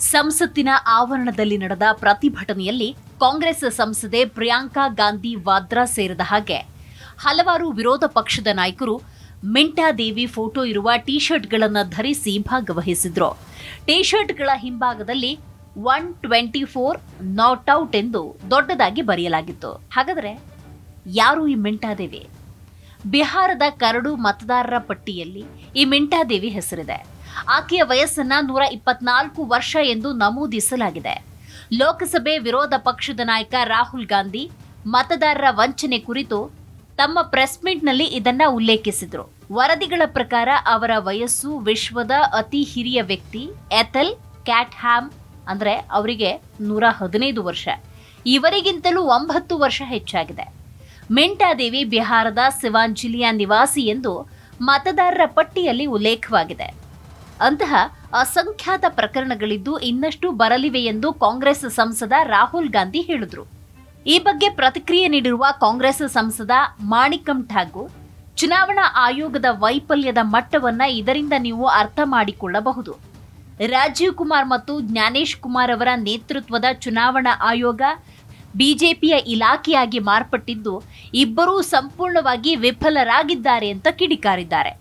ಸಂಸತ್ತಿನ ಆವರಣದಲ್ಲಿ ನಡೆದ ಪ್ರತಿಭಟನೆಯಲ್ಲಿ ಕಾಂಗ್ರೆಸ್ ಸಂಸದೆ ಪ್ರಿಯಾಂಕಾ ಗಾಂಧಿ ವಾದ್ರಾ ಸೇರಿದ ಹಾಗೆ. ಹಲವಾರು ವಿರೋಧ ಪಕ್ಷದ ನಾಯಕರು ಮಿಂಟಾ ದೇವಿ ಫೋಟೋ ಇರುವ ಟಿ ಶರ್ಟ್ಗಳನ್ನು ಧರಿಸಿ ಭಾಗವಹಿಸಿದ್ರು. ಟಿ ಶರ್ಟ್ಗಳ ಹಿಂಭಾಗದಲ್ಲಿ one twenty four not out ಎಂದು ದೊಡ್ಡದಾಗಿ ಬರೆಯಲಾಗಿತ್ತು. ಹಾಗಾದರೆ ಯಾರು ಈ ಮಿಂಟಾ ದೇವಿ? ಬಿಹಾರದ ಕರಡು ಮತದಾರರ ಪಟ್ಟಿಯಲ್ಲಿ ಈ ಮಿಂಟಾದೇವಿ ಹೆಸರಿದೆ. ಆಕೆಯ ವಯಸ್ಸನ್ನ ನೂರ ಇಪ್ಪತ್ನಾಲ್ಕು ವರ್ಷ ಎಂದು ನಮೂದಿಸಲಾಗಿದೆ. ಲೋಕಸಭೆ ವಿರೋಧ ಪಕ್ಷದ ನಾಯಕ ರಾಹುಲ್ ಗಾಂಧಿ ಮತದಾರರ ವಂಚನೆ ಕುರಿತು ತಮ್ಮ ಪ್ರೆಸ್ ಮೀಟ್ನಲ್ಲಿ ಇದನ್ನ ಉಲ್ಲೇಖಿಸಿದ್ರು. ವರದಿಗಳ ಪ್ರಕಾರ ಅವರ ವಯಸ್ಸು ವಿಶ್ವದ ಅತಿ ಹಿರಿಯ ವ್ಯಕ್ತಿ ಎಥಲ್ ಕ್ಯಾಟ್ ಹ್ಯಾಮ್ ಅಂದ್ರೆ ಅವರಿಗೆ ನೂರ ಹದಿನೈದು ವರ್ಷ. ಇವರಿಗಿಂತಲೂ ಒಂಬತ್ತು ವರ್ಷ ಹೆಚ್ಚಾಗಿದೆ. ಮಿಂಟಾದೇವಿ ಬಿಹಾರದ ಸಿವಾನ್ ನಿವಾಸಿ ಎಂದು ಮತದಾರರ ಪಟ್ಟಿಯಲ್ಲಿ ಉಲ್ಲೇಖವಾಗಿದೆ. ಅಂತಹ ಅಸಂಖ್ಯಾತ ಪ್ರಕರಣಗಳಿದ್ದು ಇನ್ನಷ್ಟು ಬರಲಿವೆ ಎಂದು ಕಾಂಗ್ರೆಸ್ ಸಂಸದ ರಾಹುಲ್ ಗಾಂಧಿ ಹೇಳಿದರು. ಈ ಬಗ್ಗೆ ಪ್ರತಿಕ್ರಿಯೆ ನೀಡಿರುವ ಕಾಂಗ್ರೆಸ್ ಸಂಸದ ಮಾಣಿಕಂ ಠಾಗೂರ್, ಚುನಾವಣಾ ಆಯೋಗದ ವೈಫಲ್ಯದ ಮಟ್ಟವನ್ನ ಇದರಿಂದ ನೀವು ಅರ್ಥ ಮಾಡಿಕೊಳ್ಳಬಹುದು. ರಾಜೀವ್ ಕುಮಾರ್ ಮತ್ತು ಜ್ಞಾನೇಶ್ ಕುಮಾರ್ ಅವರ ನೇತೃತ್ವದ ಚುನಾವಣಾ ಆಯೋಗ ಬಿಜೆಪಿಯ ಇಲಾಖೆಯಾಗಿ ಮಾರ್ಪಟ್ಟಿದ್ದು, ಇಬ್ಬರೂ ಸಂಪೂರ್ಣವಾಗಿ ವಿಫಲರಾಗಿದ್ದಾರೆ ಅಂತ ಕಿಡಿಕಾರಿದ್ದಾರೆ.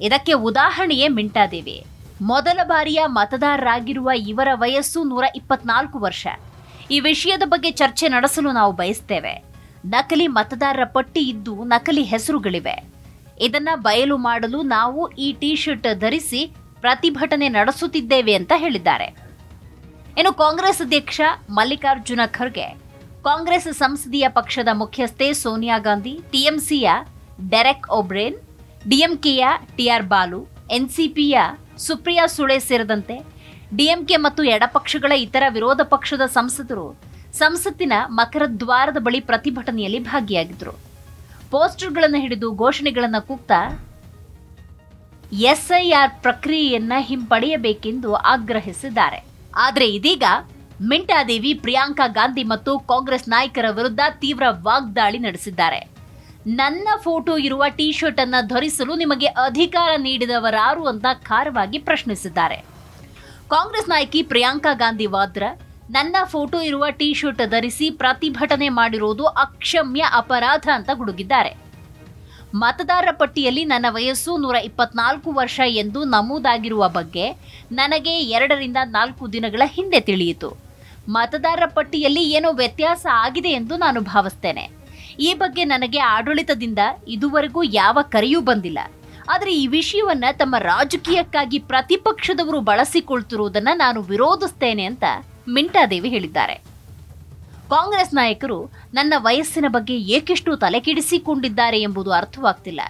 ಇದಕ್ಕೆ ಉದಾಹರಣೆಯೇ ಮಿಂಟಾದೇವಿ. ಮೊದಲ ಬಾರಿಯ ಮತದಾರರಾಗಿರುವ ಇವರ ವಯಸ್ಸು ನೂರ ಇಪ್ಪತ್ನಾಲ್ಕು ವರ್ಷ. ಈ ವಿಷಯದ ಬಗ್ಗೆ ಚರ್ಚೆ ನಡೆಸಲು ನಾವು ಬಯಸ್ತೇವೆ. ನಕಲಿ ಮತದಾರರ ಪಟ್ಟಿ ಇದ್ದು ನಕಲಿ ಹೆಸರುಗಳಿವೆ. ಇದನ್ನ ಬಯಲು ಮಾಡಲು ನಾವು ಈ ಟಿ ಶರ್ಟ್ ಧರಿಸಿ ಪ್ರತಿಭಟನೆ ನಡೆಸುತ್ತಿದ್ದೇವೆ ಅಂತ ಹೇಳಿದ್ದಾರೆ. ಇನ್ನು ಕಾಂಗ್ರೆಸ್ ಅಧ್ಯಕ್ಷ ಮಲ್ಲಿಕಾರ್ಜುನ ಖರ್ಗೆ, ಕಾಂಗ್ರೆಸ್ ಸಂಸದೀಯ ಪಕ್ಷದ ಮುಖ್ಯಸ್ಥೆ ಸೋನಿಯಾ ಗಾಂಧಿ ಟಿಎಂಸಿಯ ಡೆರೆಕ್ ಒಬ್ರೇನ್ ಡಿಎಂಕೆಯ ಟಿಆರ್ ಬಾಲು ಎನ್ಸಿಪಿಯ ಸುಪ್ರಿಯಾ ಸುಳೆ ಸೇರಿದಂತೆ ಡಿಎಂಕೆ ಮತ್ತು ಎಡಪಕ್ಷಗಳ ಇತರ ವಿರೋಧ ಪಕ್ಷದ ಸಂಸದರು ಸಂಸತ್ತಿನ ಮಕರದ್ವಾರದ ಬಳಿ ಪ್ರತಿಭಟನೆಯಲ್ಲಿ ಭಾಗಿಯಾಗಿದ್ದರು. ಪೋಸ್ಟರ್ಗಳನ್ನು ಹಿಡಿದು ಘೋಷಣೆಗಳನ್ನು ಕೂಗ್ತಾ ಎಸ್ಐಆರ್ ಪ್ರಕ್ರಿಯೆಯನ್ನು ಹಿಂಪಡೆಯಬೇಕೆಂದು ಆಗ್ರಹಿಸಿದ್ದಾರೆ. ಆದರೆ ಇದೀಗ ಮಿಂಟಾದೇವಿ, ಪ್ರಿಯಾಂಕಾ ಗಾಂಧಿ ಮತ್ತು ಕಾಂಗ್ರೆಸ್ ನಾಯಕರ ವಿರುದ್ಧ ತೀವ್ರ ವಾಗ್ದಾಳಿ ನಡೆಸಿದ್ದಾರೆ. ನನ್ನ ಫೋಟೋ ಇರುವ ಟಿ ಶರ್ಟ್ ಅನ್ನು ಧರಿಸಲು ನಿಮಗೆ ಅಧಿಕಾರ ನೀಡಿದವರಾರು ಅಂತ ಖಾರವಾಗಿ ಪ್ರಶ್ನಿಸಿದ್ದಾರೆ. ಕಾಂಗ್ರೆಸ್ ನಾಯಕಿ ಪ್ರಿಯಾಂಕಾ ಗಾಂಧಿ ವಾದ್ರಾ, ನನ್ನ ಫೋಟೋ ಇರುವ ಟಿ ಶರ್ಟ್ ಧರಿಸಿ ಪ್ರತಿಭಟನೆ ಮಾಡಿರುವುದು ಅಕ್ಷಮ್ಯ ಅಪರಾಧ ಅಂತ ಗುಡುಗಿದ್ದಾರೆ. ಮತದಾರರ ಪಟ್ಟಿಯಲ್ಲಿ ನನ್ನ ವಯಸ್ಸು ನೂರ ಇಪ್ಪತ್ನಾಲ್ಕು ವರ್ಷ ಎಂದು ನಮೂದಾಗಿರುವ ಬಗ್ಗೆ ನನಗೆ ಎರಡರಿಂದ ನಾಲ್ಕು ದಿನಗಳ ಹಿಂದೆ ತಿಳಿಯಿತು. ಮತದಾರರ ಪಟ್ಟಿಯಲ್ಲಿ ಏನೋ ವ್ಯತ್ಯಾಸ ಆಗಿದೆ ಎಂದು ನಾನು ಭಾವಿಸ್ತೇನೆ. ಈ ಬಗ್ಗೆ ನನಗೆ ಆಡಳಿತದಿಂದ ಇದುವರೆಗೂ ಯಾವ ಕರೆಯೂ ಬಂದಿಲ್ಲ. ಆದರೆ ಈ ವಿಷಯವನ್ನ ತಮ್ಮ ರಾಜಕೀಯಕ್ಕಾಗಿ ಪ್ರತಿಪಕ್ಷದವರು ಬಳಸಿಕೊಳ್ತಿರುವುದನ್ನು ನಾನು ವಿರೋಧಿಸ್ತೇನೆ ಅಂತ ಮಿಂಟಾದೇವಿ ಹೇಳಿದ್ದಾರೆ. ಕಾಂಗ್ರೆಸ್ ನಾಯಕರು ನನ್ನ ವಯಸ್ಸಿನ ಬಗ್ಗೆ ಏಕೆಷ್ಟು ತಲೆಕೆಡಿಸಿಕೊಂಡಿದ್ದಾರೆ ಎಂಬುದು ಅರ್ಥವಾಗ್ತಿಲ್ಲ.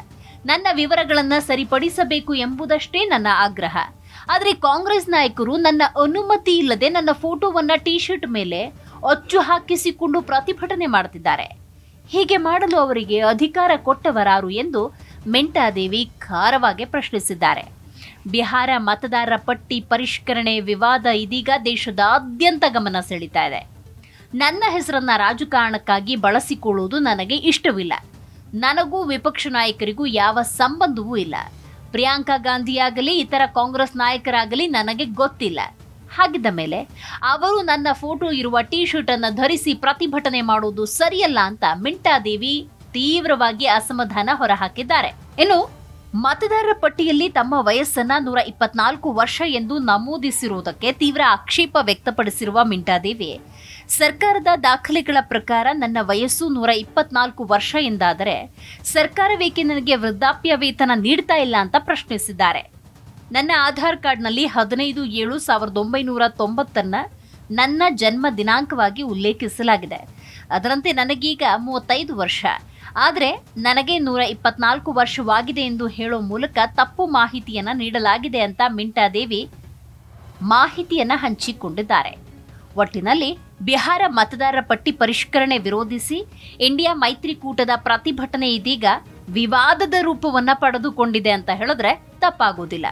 ನನ್ನ ವಿವರಗಳನ್ನ ಸರಿಪಡಿಸಬೇಕು ಎಂಬುದಷ್ಟೇ ನನ್ನ ಆಗ್ರಹ. ಆದರೆ ಕಾಂಗ್ರೆಸ್ ನಾಯಕರು ನನ್ನ ಅನುಮತಿ ಇಲ್ಲದೆ ನನ್ನ ಫೋಟೋವನ್ನ ಟಿ ಶರ್ಟ್ ಮೇಲೆ ಅಚ್ಚು ಹಾಕಿಸಿಕೊಂಡು ಪ್ರತಿಭಟನೆ ಮಾಡ್ತಿದ್ದಾರೆ. ಹೀಗೆ ಮಾಡಲು ಅವರಿಗೆ ಅಧಿಕಾರ ಕೊಟ್ಟವರಾರು ಎಂದು ಮೆಂಟಾದೇವಿ ಖಾರವಾಗಿ ಪ್ರಶ್ನಿಸಿದ್ದಾರೆ. ಬಿಹಾರ ಮತದಾರರ ಪಟ್ಟಿ ಪರಿಷ್ಕರಣೆ ವಿವಾದ ಇದೀಗ ದೇಶದಾದ್ಯಂತ ಗಮನ ಸೆಳೀತಾ ಇದೆ. ನನ್ನ ಹೆಸರನ್ನ ರಾಜಕಾರಣಕ್ಕಾಗಿ ಬಳಸಿಕೊಳ್ಳುವುದು ನನಗೆ ಇಷ್ಟವಿಲ್ಲ. ನನಗೂ ವಿಪಕ್ಷ ನಾಯಕರಿಗೂ ಯಾವ ಸಂಬಂಧವೂ ಇಲ್ಲ. ಪ್ರಿಯಾಂಕಾ ಗಾಂಧಿಯಾಗಲಿ, ಇತರ ಕಾಂಗ್ರೆಸ್ ನಾಯಕರಾಗಲಿ ನನಗೆ ಗೊತ್ತಿಲ್ಲ. ಹಾಗಿದ್ದ ಮೇಲೆ ಅವರು ನನ್ನ ಫೋಟೋ ಇರುವ ಟಿ ಶರ್ಟ್ ಅನ್ನು ಧರಿಸಿ ಪ್ರತಿಭಟನೆ ಮಾಡುವುದು ಸರಿಯಲ್ಲ ಅಂತ ಮಿಂಟಾದೇವಿ ತೀವ್ರವಾಗಿ ಅಸಮಾಧಾನ ಹೊರಹಾಕಿದ್ದಾರೆ. ಇನ್ನು ಮತದಾರರ ಪಟ್ಟಿಯಲ್ಲಿ ತಮ್ಮ ವಯಸ್ಸನ್ನ ನೂರ ಇಪ್ಪತ್ನಾಲ್ಕು ವರ್ಷ ಎಂದು ನಮೂದಿಸಿರುವುದಕ್ಕೆ ತೀವ್ರ ಆಕ್ಷೇಪ ವ್ಯಕ್ತಪಡಿಸಿರುವ ಮಿಂಟಾದೇವಿ ಸರ್ಕಾರದ ದಾಖಲೆಗಳ ಪ್ರಕಾರ ನನ್ನ ವಯಸ್ಸು ನೂರ ಇಪ್ಪತ್ನಾಲ್ಕು ವರ್ಷ ಎಂದಾದರೆ ಸರ್ಕಾರವೇಕೆ ನನಗೆ ವೃದ್ಧಾಪ್ಯ ವೇತನ ನೀಡ್ತಾ ಇಲ್ಲ ಅಂತ ಪ್ರಶ್ನಿಸಿದ್ದಾರೆ. ನನ್ನ ಆಧಾರ್ ಕಾರ್ಡ್ನಲ್ಲಿ ಹದಿನೈದು ಏಳು ಸಾವಿರದ ಒಂಬೈನೂರ ತೊಂಬತ್ತನ್ನು ನನ್ನ ಜನ್ಮ ದಿನಾಂಕವಾಗಿ ಉಲ್ಲೇಖಿಸಲಾಗಿದೆ. ಅದರಂತೆ ನನಗೀಗ ಮೂವತ್ತೈದು ವರ್ಷ. ಆದರೆ ನನಗೆ ನೂರ ಇಪ್ಪತ್ನಾಲ್ಕು ವರ್ಷವಾಗಿದೆ ಎಂದು ಹೇಳೋ ಮೂಲಕ ತಪ್ಪು ಮಾಹಿತಿಯನ್ನು ನೀಡಲಾಗಿದೆ ಅಂತ ಮಿಂಟಾದೇವಿ ಮಾಹಿತಿಯನ್ನು ಹಂಚಿಕೊಂಡಿದ್ದಾರೆ. ಒಟ್ಟಿನಲ್ಲಿ ಬಿಹಾರ ಮತದಾರರ ಪಟ್ಟಿ ಪರಿಷ್ಕರಣೆ ವಿರೋಧಿಸಿ ಇಂಡಿಯಾ ಮೈತ್ರಿಕೂಟದ ಪ್ರತಿಭಟನೆ ಇದೀಗ ವಿವಾದದ ರೂಪವನ್ನು ಪಡೆದುಕೊಂಡಿದೆ ಅಂತ ಹೇಳಿದ್ರೆ ತಪ್ಪಾಗೋದಿಲ್ಲ.